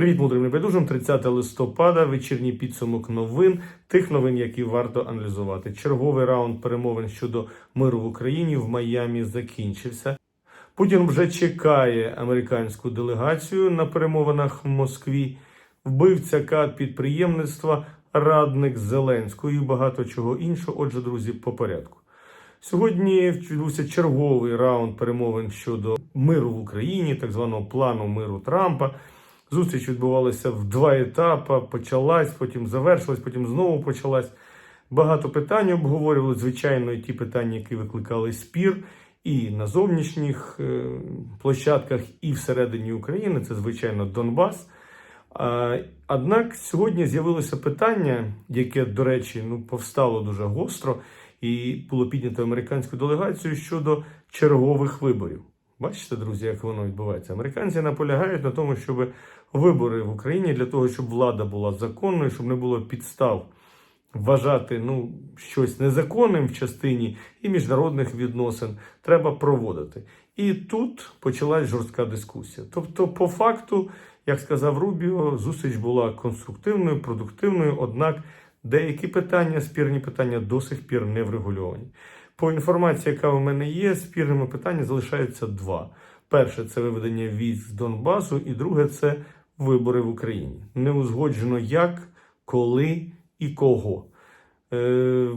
Привіт, мудрим небайдужим. 30 листопада, вечірній підсумок новин, тих новин, які варто аналізувати. Черговий раунд перемовин щодо миру в Україні в Майамі закінчився. Путін вже чекає американську делегацію на перемовинах в Москві. Вбивця кат підприємництва, радник Зеленського і багато чого іншого. Отже, друзі, по порядку. Сьогодні відбувся черговий раунд перемовин щодо миру в Україні, так званого плану миру Трампа. Зустріч відбувалася в два етапи. Почалась, потім завершилась, потім знову почалась. Багато питань обговорювали. Звичайно, і ті питання, які викликали спір, і на зовнішніх е, площадках, і всередині України. Це звичайно Донбас. Однак сьогодні з'явилося питання, яке, до речі, ну повстало дуже гостро, і було піднято американською делегацією щодо чергових виборів. Бачите, друзі, як воно відбувається? Американці наполягають на тому, щоб вибори в Україні для того, щоб влада була законною, щоб не було підстав вважати ну, щось незаконним в частині і міжнародних відносин, треба проводити. І тут почалась жорстка дискусія. Тобто, по факту, як сказав Рубіо, зустріч була конструктивною, продуктивною, однак деякі питання, спірні питання до сих пір не врегульовані. По інформації, яка у мене є, спірними питаннями залишаються два. Перше це виведення військ з Донбасу, і друге це вибори в Україні. Не узгоджено як, коли і кого. Е,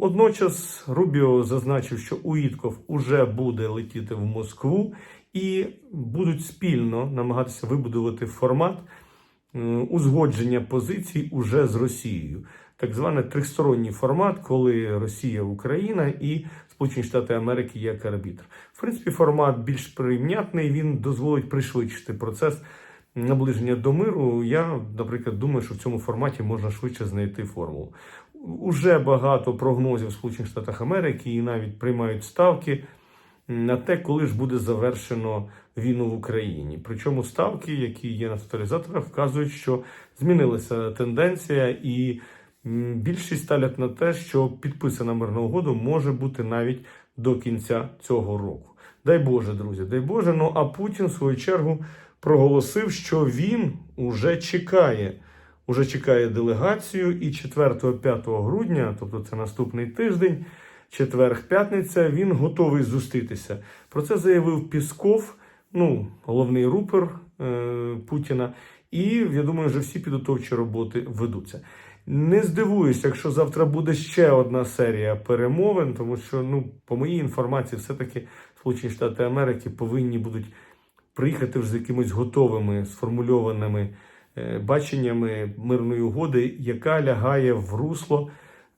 Одночас Рубіо зазначив, що Уітков уже буде летіти в Москву і будуть спільно намагатися вибудувати формат е, узгодження позицій уже з Росією. Так званий трьохсторонній формат, коли Росія, Україна і Сполучені Штати Америки як арбітр. В принципі, формат більш прийнятний. Він дозволить пришвидшити процес наближення до миру. Я, наприклад, думаю, що в цьому форматі можна швидше знайти формулу. Уже багато прогнозів Сполучених Штатах Америки і навіть приймають ставки на те, коли ж буде завершено війну в Україні. Причому ставки, які є на тоталізаторах, вказують, що змінилася тенденція, і більшість ставлять на те, що підписана мирна угода може бути навіть до кінця цього року. Дай Боже, друзі, дай Боже. Ну а Путін в свою чергу проголосив, що він уже чекає. Уже чекає делегацію, і 4-5 грудня, тобто це наступний тиждень, четверг-п'ятниця, він готовий зустрітися. Про це заявив Пісков, ну, головний рупор е, Путіна. І я думаю, що всі підготовчі роботи ведуться. Не здивуюся, якщо завтра буде ще одна серія перемовин, тому що, ну, по моїй інформації, все-таки Сполучені Штати Америки повинні будуть приїхати вже з якимись готовими сформульованими баченнями мирної угоди, яка лягає в русло,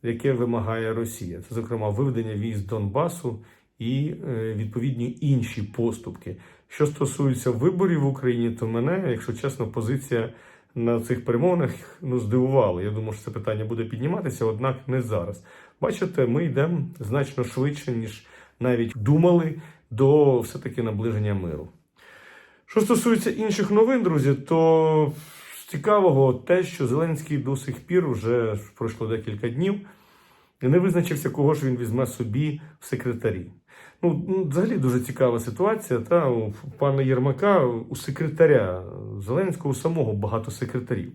яке вимагає Росія. Це, зокрема, виведення військ Донбасу і відповідні інші поступки. Що стосується виборів в Україні, то мене, якщо чесно, позиція на цих перемовинах ну, здивувала. Я думаю, що це питання буде підніматися, однак не зараз. Бачите, ми йдемо значно швидше, ніж навіть думали до все-таки наближення миру. Що стосується інших новин, друзі, то цікавого те, що Зеленський до сих пір вже пройшло декілька днів, не визначився, кого ж він візьме собі в секретарі. Ну, взагалі дуже цікава ситуація. Та у пана Єрмака, у секретаря Зеленського у самого багато секретарів.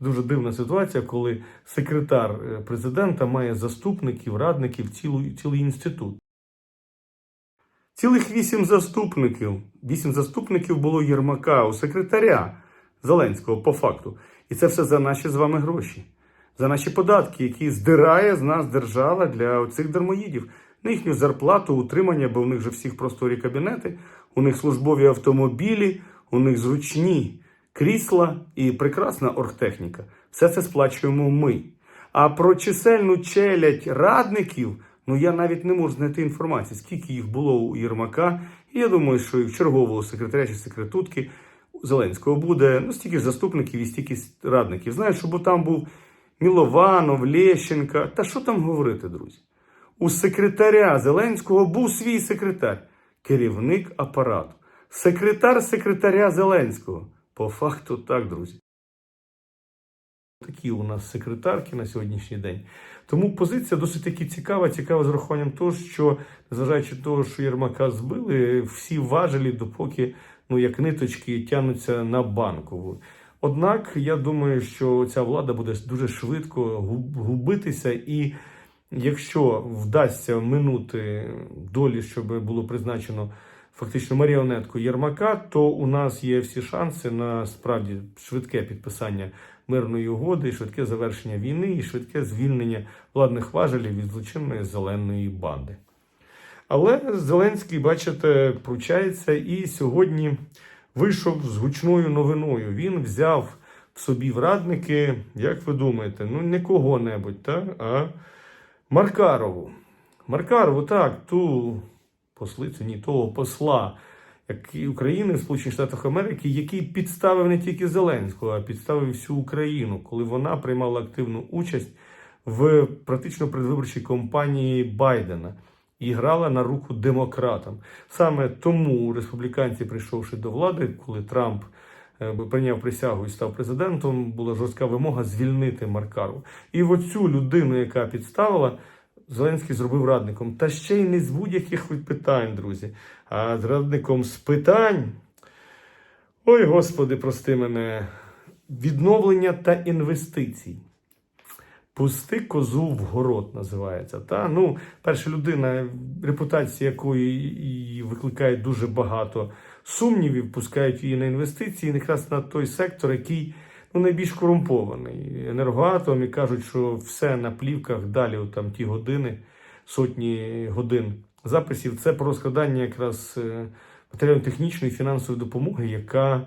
Дуже дивна ситуація, коли секретар президента має заступників, радників, цілий, цілий інститут. Цілих вісім заступників. Вісім заступників було Єрмака у секретаря Зеленського по факту. І це все за наші з вами гроші, за наші податки, які здирає з нас держава для цих дармоїдів. На їхню зарплату, утримання, бо в них же всіх просторі кабінети, у них службові автомобілі, у них зручні крісла і прекрасна оргтехніка. Все це сплачуємо ми. А про чисельну челядь радників. Ну, я навіть не можу знайти інформації, скільки їх було у Єрмака. І я думаю, що і в чергового секретаря чи секретутки Зеленського буде ну, стільки ж заступників і стільки радників. Знаєш, щоб там був Мілованов, Лещенка. Та що там говорити, друзі? У секретаря Зеленського був свій секретар, керівник апарату. Секретар секретаря Зеленського. По факту так, друзі. Такі у нас секретарки на сьогоднішній день. Тому позиція досить таки цікава, цікава з рахуванням того, що, незважаючи того, що Єрмака збили, всі важелі, допоки ну, як ниточки тягнуться на банкову. Однак я думаю, що ця влада буде дуже швидко губ- губитися, і якщо вдасться минути долі, щоб було призначено фактично маріонетку Єрмака, то у нас є всі шанси на справді швидке підписання мирної угоди, швидке завершення війни і швидке звільнення владних важелів від злочинної зеленої банди. Але Зеленський, бачите, пручається і сьогодні вийшов з гучною новиною. Він взяв в собі в радники, як ви думаєте, ну не кого-небудь, а Маркарову. Маркарову, так, ту послицю, ні, того посла який- України в Сполучених Штатах Америки, який підставив не тільки Зеленського, а підставив всю Україну, коли вона приймала активну участь в практично предвиборчій кампанії Байдена і грала на руку демократам. Саме тому республіканці, прийшовши до влади, коли Трамп е, прийняв присягу і став президентом, була жорстка вимога звільнити Маркару. І оцю людину, яка підставила, Зеленський зробив радником. Та ще й не з будь-яких питань, друзі, а з радником з питань. Ой, Господи, прости мене, відновлення та інвестицій. Пусти козу в город називається. Та? Ну, перша людина, репутація якої викликає дуже багато сумнівів, пускають її на інвестиції, якраз на той сектор, який ну, найбільш корумпований. Енергоатом і кажуть, що все на плівках далі, от там ті години, сотні годин записів, це про розкладання якраз е, матеріально-технічної фінансової допомоги, яка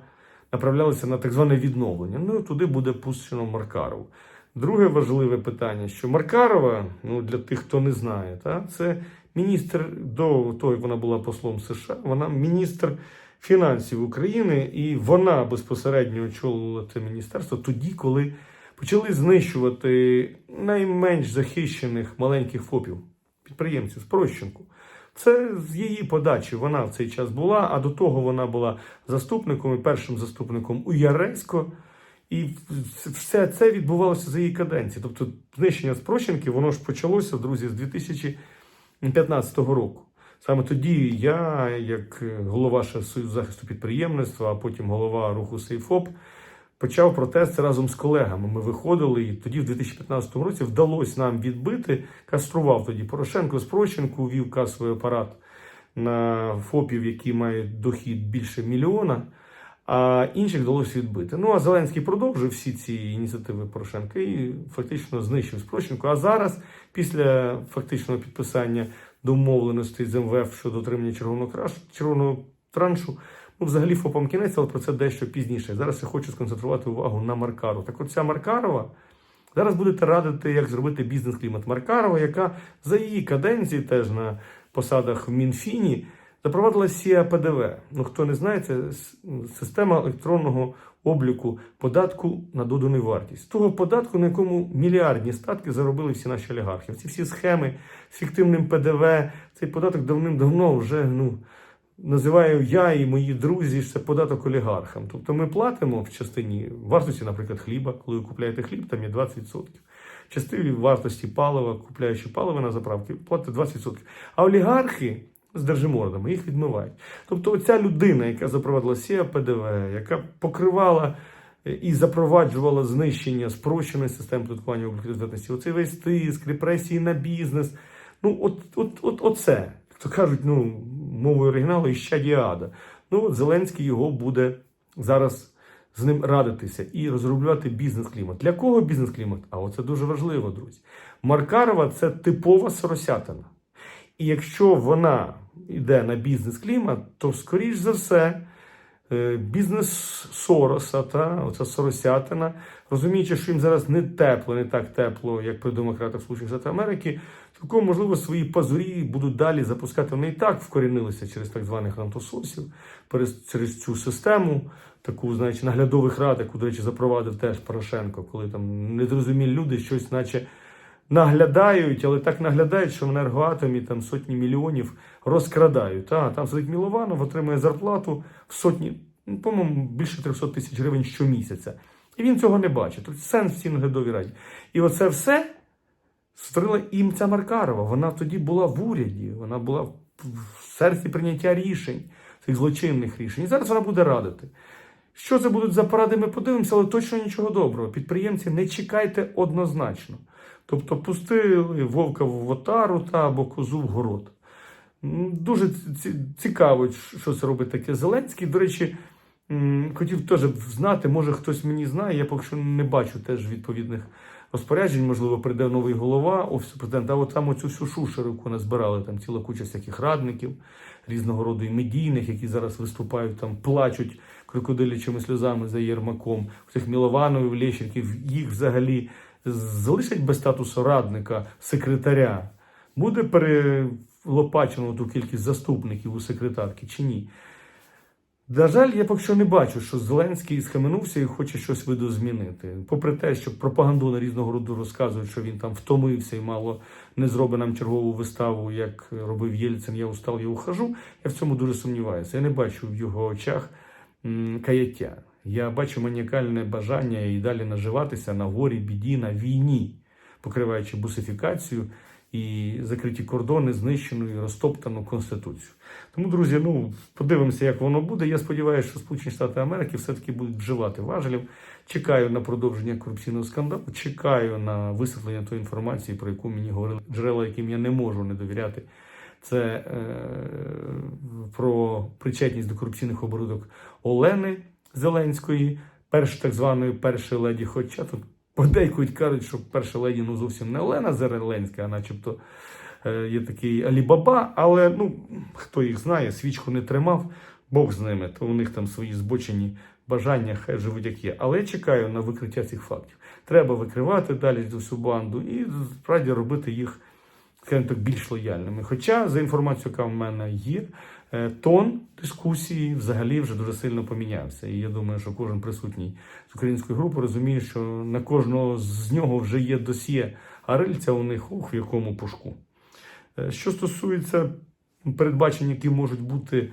направлялася на так зване відновлення. Ну, туди буде пущено Маркарову. Друге важливе питання, що Маркарова, ну для тих, хто не знає, та, це міністр до того, як вона була послом США, вона міністр фінансів України, і вона безпосередньо очолила це міністерство тоді, коли почали знищувати найменш захищених маленьких ФОПів, підприємців, спрощенку. Це з її подачі вона в цей час була, а до того вона була заступником і першим заступником у Яресько. І все це відбувалося за її каденції. Тобто знищення спрощенки, воно ж почалося, друзі, з 2015 року. Саме тоді я, як голова ще Союзу захисту підприємництва, а потім голова руху Сейфоп, почав протести разом з колегами. Ми виходили, і тоді, в 2015 році, вдалося нам відбити, кастрував тоді Порошенко спрощенку, вів касовий апарат на ФОПів, які мають дохід більше мільйона а інших вдалося відбити. Ну а Зеленський продовжив всі ці ініціативи Порошенка і фактично знищив спрощенку. А зараз, після фактичного підписання домовленостей з МВФ щодо отримання червоного краш, червоного траншу, ну взагалі ФОПам кінець, але про це дещо пізніше. Зараз я хочу сконцентрувати увагу на Маркару. Так, от ця Маркарова. Зараз будете радити, як зробити бізнес-клімат Маркарова, яка за її каденції теж на посадах в Мінфіні запровадила СІА ПДВ. Ну хто не знає, це система електронного обліку податку на додану вартість. Того податку, на якому мільярдні статки заробили всі наші олігархи. Ці всі схеми з фіктивним ПДВ, цей податок давним-давно вже ну. Називаю я і мої друзі, це податок олігархам. Тобто ми платимо в частині вартості, наприклад, хліба, коли ви купляєте хліб, там є 20%. В частині вартості палива, купляючи паливо на заправки, платите 20%. А олігархи з держимордами їх відмивають. Тобто, оця людина, яка запровадила сія ПДВ, яка покривала е, і запроваджувала знищення спрощеної системи податкування обліку здатності, оцей весь тиск, репресії на бізнес. Ну, от, от, от, оце, як то кажуть, ну, мовою оригіналу іща діада. Ну, от Зеленський його буде зараз з ним радитися і розробляти бізнес-клімат. Для кого бізнес-клімат? А оце дуже важливо, друзі. Маркарова це типова соросятина. І якщо вона йде на бізнес-клімат, то скоріш за все. е, Бізнес Сороса, та оця Соросятина, розуміючи, що їм зараз не тепло, не так тепло, як при демократах Сполучених Штатів Америки, цілком можливо свої пазурі будуть далі запускати. Вони і так вкорінилися через так званих антососів, через, цю систему, таку, знаючи, наглядових рад, яку, до речі, запровадив теж Порошенко, коли там незрозумілі люди щось, наче наглядають, але так наглядають, що в енергоатомі там сотні мільйонів розкрадають. А там сидить Мілованов, отримує зарплату в сотні, ну, по-моєму, більше 300 тисяч гривень щомісяця. І він цього не бачить. Тут сенс в цій наглядовій раді. І оце все створила їм ця Маркарова. Вона тоді була в уряді, вона була в серці прийняття рішень, цих злочинних рішень. І зараз вона буде радити. Що це будуть за поради, ми подивимося, але точно нічого доброго. Підприємці не чекайте однозначно. Тобто пустили вовка в отару та або козу в город. Дуже ці- ці- цікаво, що це робить таке Зеленський. До речі, хотів теж знати, може хтось мені знає, я поки що не бачу теж відповідних розпоряджень, можливо, прийде новий голова офісу президента. А от там оцю всю шушеру, яку назбирали, там ціла куча всяких радників, різного роду і медійних, які зараз виступають, там плачуть крокодилячими сльозами за Єрмаком, цих Мілованових, Лещенків, їх взагалі залишать без статусу радника, секретаря. Буде перелопачено ту кількість заступників у секретарки чи ні? На жаль, я поки що не бачу, що Зеленський схаменувся і хоче щось видозмінити. Попри те, що пропагандони різного роду розказують, що він там втомився і мало не зробить нам чергову виставу, як робив Єльцин, я устав, я ухожу. Я в цьому дуже сумніваюся. Я не бачу в його очах каяття. Я бачу маніакальне бажання і далі наживатися на горі, біді, на війні, покриваючи бусифікацію і закриті кордони, знищену і розтоптану конституцію. Тому, друзі, ну подивимося, як воно буде. Я сподіваюся, що Сполучені Штати Америки все-таки будуть вживати важелів. Чекаю на продовження корупційного скандалу, чекаю на висвітлення тої інформації, про яку мені говорили джерела, яким я не можу не довіряти. Це е, про причетність до корупційних оборудок Олени Зеленської, перш так званої першої леді. Хоча тут подейкують кажуть, що перша леді ну зовсім не Олена Зеленська, а начебто е, є такий Алібаба, але ну хто їх знає, свічку не тримав, Бог з ними, то у них там свої збочені бажання, хай живуть як є. Але я чекаю на викриття цих фактів. Треба викривати далі цю банду і справді робити їх, скажімо так, більш лояльними. Хоча, за інформацією, яка в мене є, тон дискусії взагалі вже дуже сильно помінявся. І я думаю, що кожен присутній з української групи розуміє, що на кожного з нього вже є досьє, а у них ух, в якому пушку. Е, Що стосується передбачень, які можуть бути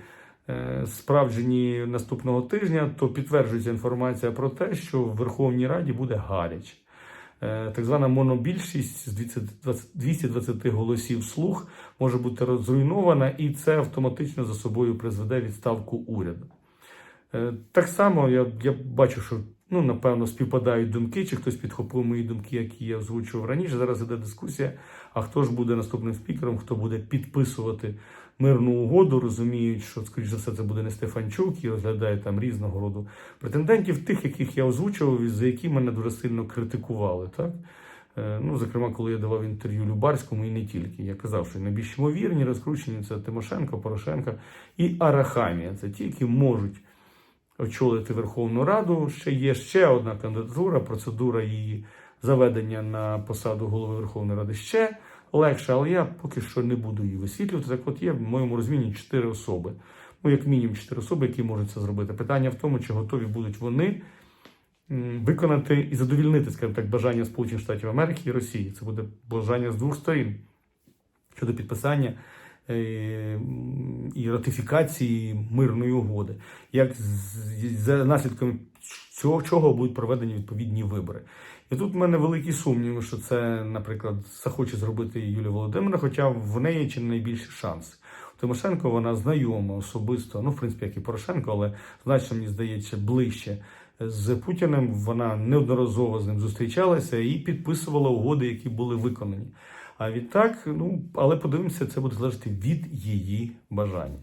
е, справджені наступного тижня, то підтверджується інформація про те, що в Верховній Раді буде гаряч. Е, Так звана монобільшість з 220 220 голосів слух може бути зруйнована, і це автоматично за собою призведе відставку уряду. Е, Так само я, я бачу, що ну, напевно співпадають думки, чи хтось підхопив мої думки, які я озвучував раніше. Зараз іде дискусія. А хто ж буде наступним спікером, хто буде підписувати мирну угоду, розуміють, що, скоріш за все, це буде не Стефанчук і розглядає там різного роду претендентів, тих, яких я озвучував, і за які мене дуже сильно критикували. Так? Е, Ну, зокрема, коли я давав інтерв'ю Любарському і не тільки. Я казав, що найбільш ймовірні розкручені це Тимошенко, Порошенко і Арахамія. Це ті, які можуть очолити Верховну Раду. Ще є ще одна кандидатура, процедура її заведення на посаду голови Верховної Ради ще легше, але я поки що не буду її висвітлювати. Так от є в моєму розумінні чотири особи. Ну, як мінімум, чотири особи, які можуть це зробити. Питання в тому, чи готові будуть вони виконати і задовільнити, скажімо так, бажання Сполучених Штатів Америки і Росії. Це буде бажання з двох сторін щодо підписання е, і ратифікації мирної угоди, як за наслідками цього чого будуть проведені відповідні вибори. І тут в мене великі сумніви, що це, наприклад, захоче зробити Юлія Володимира, хоча в неї чи найбільші шанси. Тимошенко вона знайома особисто, ну, в принципі, як і Порошенко, але значно, мені здається, ближче з Путіним. Вона неодноразово з ним зустрічалася і підписувала угоди, які були виконані. А відтак, ну, але подивимося, це буде залежати від її бажання.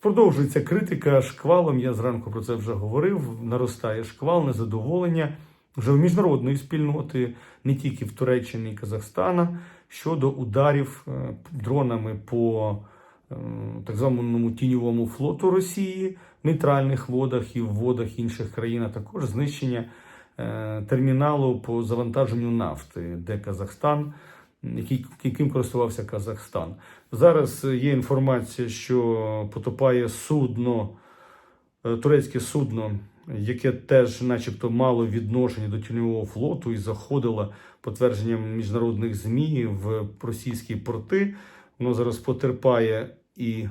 Продовжується критика шквалом. Я зранку про це вже говорив. Наростає шквал, незадоволення вже в міжнародної спільноти, не тільки в Туреччині і Казахстана, щодо ударів е, дронами по е, так званому тіньовому флоту Росії, в нейтральних водах і в водах інших країн, а також знищення е, терміналу по завантаженню нафти, де Казахстан яким користувався Казахстан. Зараз є інформація, що потопає судно, турецьке судно, яке теж, начебто, мало відношення до тіньового флоту і заходило потвердженням міжнародних ЗМІ в російські порти. Воно зараз потерпає і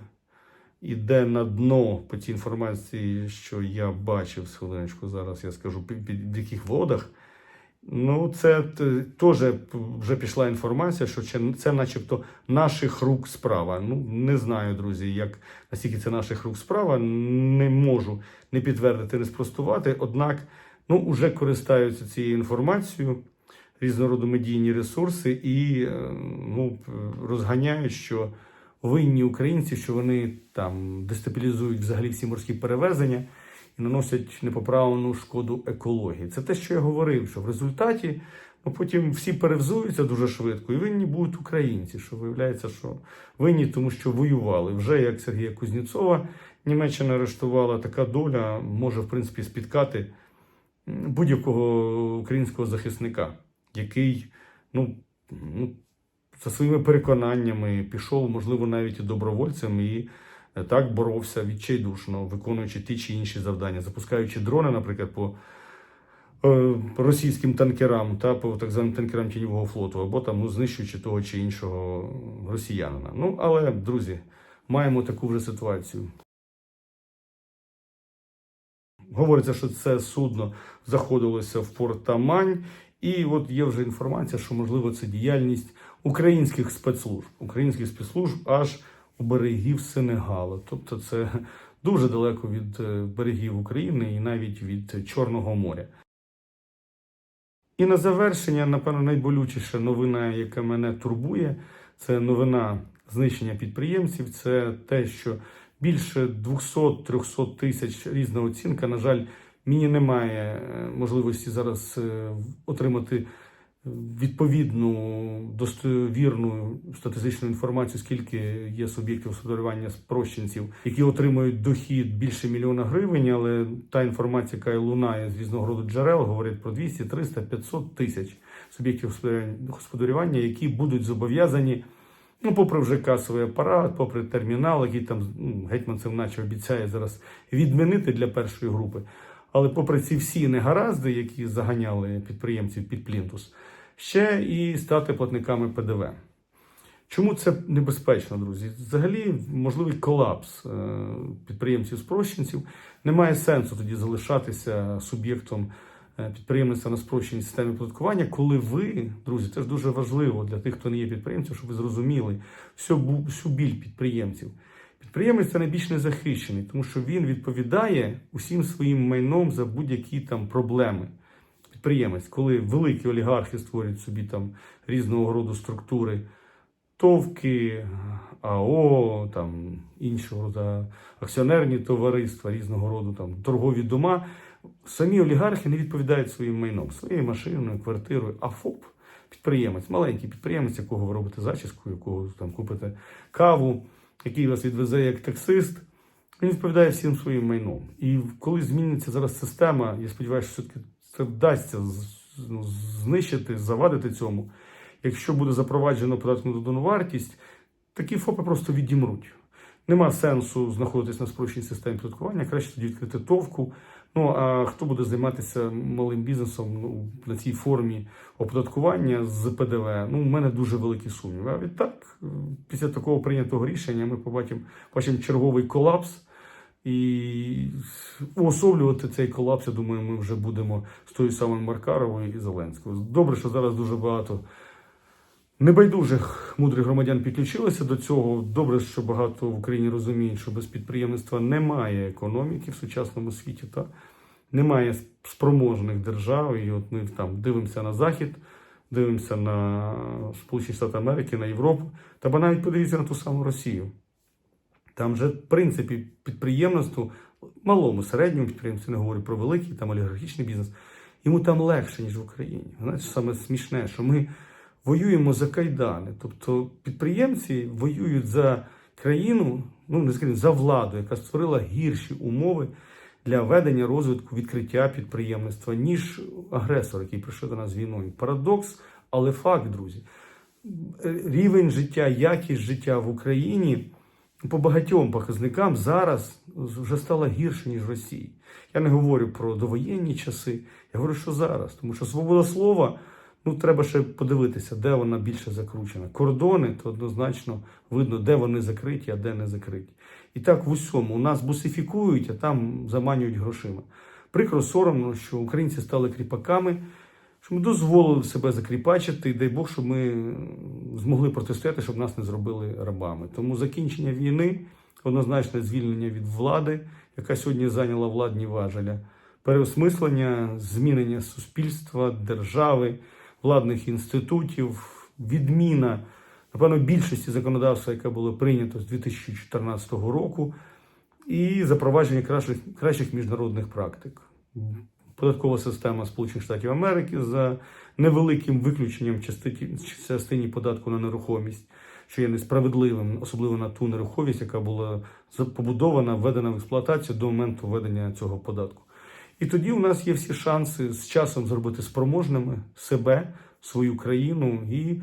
іде на дно по цій інформації, що я бачив хвилиночку. Зараз я скажу під, під в яких водах. Ну, це теж вже пішла інформація, що це, начебто наших рук справа. Ну, не знаю, друзі, як наскільки це наших рук справа. Не можу не підтвердити, не спростувати. Однак, ну, вже користаються цією інформацією різного роду медійні ресурси і е, ну, розганяють, що винні українці, що вони там дестабілізують взагалі всі морські перевезення і наносять непоправлену шкоду екології. Це те, що я говорив, що в результаті ну, потім всі перевзуються дуже швидко, і винні будуть українці, що виявляється, що винні, тому що воювали. Вже як Сергія Кузнєцова Німеччина арештувала, така доля може в принципі спіткати будь-якого українського захисника, який ну, ну, за своїми переконаннями пішов, можливо, навіть і добровольцем, і так боровся відчайдушно, виконуючи ті чи інші завдання, запускаючи дрони, наприклад, по е, російським танкерам та по так званим танкерам тіньового флоту, або там ну, знищуючи того чи іншого росіянина. Ну, але, друзі, маємо таку вже ситуацію. Говориться, що це судно заходилося в порт Тамань, і от є вже інформація, що можливо це діяльність українських спецслужб, українських спецслужб аж берегів Сенегалу. Тобто це дуже далеко від е, берегів України і навіть від Чорного моря. І на завершення, напевно, найболючіша новина, яка мене турбує, це новина знищення підприємців. Це те, що більше 200-300 тисяч різна оцінка. На жаль, мені немає е, можливості зараз е, отримати відповідну достовірну статистичну інформацію, скільки є суб'єктів господарювання спрощенців, які отримують дохід більше мільйона гривень, але та інформація, яка лунає з різного роду джерел, говорить про 200, 300, 500 тисяч суб'єктів господарювання- які будуть зобов'язані. Ну, попри вже касовий апарат, попри термінал, який там ну, гетьманцев наче обіцяє зараз відмінити для першої групи. Але попри ці всі негаразди, які заганяли підприємців під плінтус, ще і стати платниками ПДВ. Чому це небезпечно, друзі? Взагалі, можливий колапс е, підприємців спрощенців. Немає сенсу тоді залишатися суб'єктом е, підприємництва на спрощеній системі податкування, коли ви, друзі, це ж дуже важливо для тих, хто не є підприємцем, щоб ви зрозуміли всю, всю біль підприємців. Підприємець це найбільш незахищений, тому що він відповідає усім своїм майном за будь-які там проблеми. Підприємець, коли великі олігархи створюють собі там різного роду структури, товки, АО, там іншого роду акціонерні товариства, різного роду там торгові дома. Самі олігархи не відповідають своїм майном, своєю машиною, квартирою, а ФОП. Підприємець, маленький підприємець, якого ви робите зачіску, якого там купите каву, який вас відвезе як таксист, він відповідає всім своїм майном. І коли зміниться зараз система, я сподіваюся, що все-таки це вдасться знищити, завадити цьому. Якщо буде запроваджено податок на додану вартість, такі ФОПи просто відімруть. Нема сенсу знаходитись на спрощеній системі податкування, краще тоді відкрити товку. Ну а хто буде займатися малим бізнесом ну, на цій формі оподаткування з ПДВ? Ну, у мене дуже великі сумніви. А відтак, після такого прийнятого рішення, ми побачимо, бачимо черговий колапс. І уособлювати цей колапс, я думаю, ми вже будемо з тою самою Маркаровою і Зеленською. Добре, що зараз дуже багато небайдужих мудрих громадян підключилися до цього. Добре, що багато в Україні розуміють, що без підприємництва немає економіки в сучасному світі, та немає спроможних держав. І от ми там дивимося на Захід, дивимося на Сполучені Штати Америки, на Європу, та навіть подивіться на ту саму Росію. Там же, в принципі, підприємництву, малому, середньому підприємству, не говорю про великий, там олігархічний бізнес, йому там легше, ніж в Україні. Знаєте, саме смішне, що ми воюємо за кайдани. Тобто підприємці воюють за країну, ну не скажімо, за владу, яка створила гірші умови для ведення розвитку відкриття підприємництва, ніж агресор, який прийшов до нас війною. Парадокс, але факт, друзі. Рівень життя, якість життя в Україні по багатьом показникам зараз вже стала гірше, ніж в Росії. Я не говорю про довоєнні часи, я говорю, що зараз. Тому що свобода слова, ну треба ще подивитися, де вона більше закручена. Кордони, то однозначно видно, де вони закриті, а де не закриті. І так в усьому. У нас бусифікують, а там заманюють грошима. Прикро соромно, що українці стали кріпаками Щоб ми дозволили себе закріпачити, і дай Бог, щоб ми змогли протистояти, щоб нас не зробили рабами. Тому закінчення війни, однозначне звільнення від влади, яка сьогодні зайняла владні важеля, переосмислення, змінення суспільства, держави, владних інститутів, відміна, напевно, більшості законодавства, яке було прийнято з 2014 року, і запровадження кращих, кращих міжнародних практик. Податкова система Сполучених Штатів Америки за невеликим виключенням частині податку на нерухомість, що є несправедливим, особливо на ту нерухомість, яка була побудована, введена в експлуатацію до моменту введення цього податку. І тоді у нас є всі шанси з часом зробити спроможними себе, свою країну і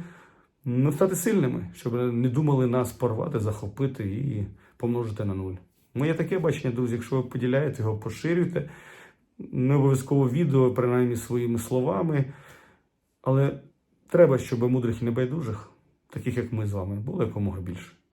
ну, стати сильними, щоб не думали нас порвати, захопити і помножити на нуль. Моє таке бачення, друзі, якщо ви поділяєте його, поширюйте. Не обов'язково відео, принаймні своїми словами. Але треба, щоб мудрих і небайдужих, таких як ми з вами, було якомога більше.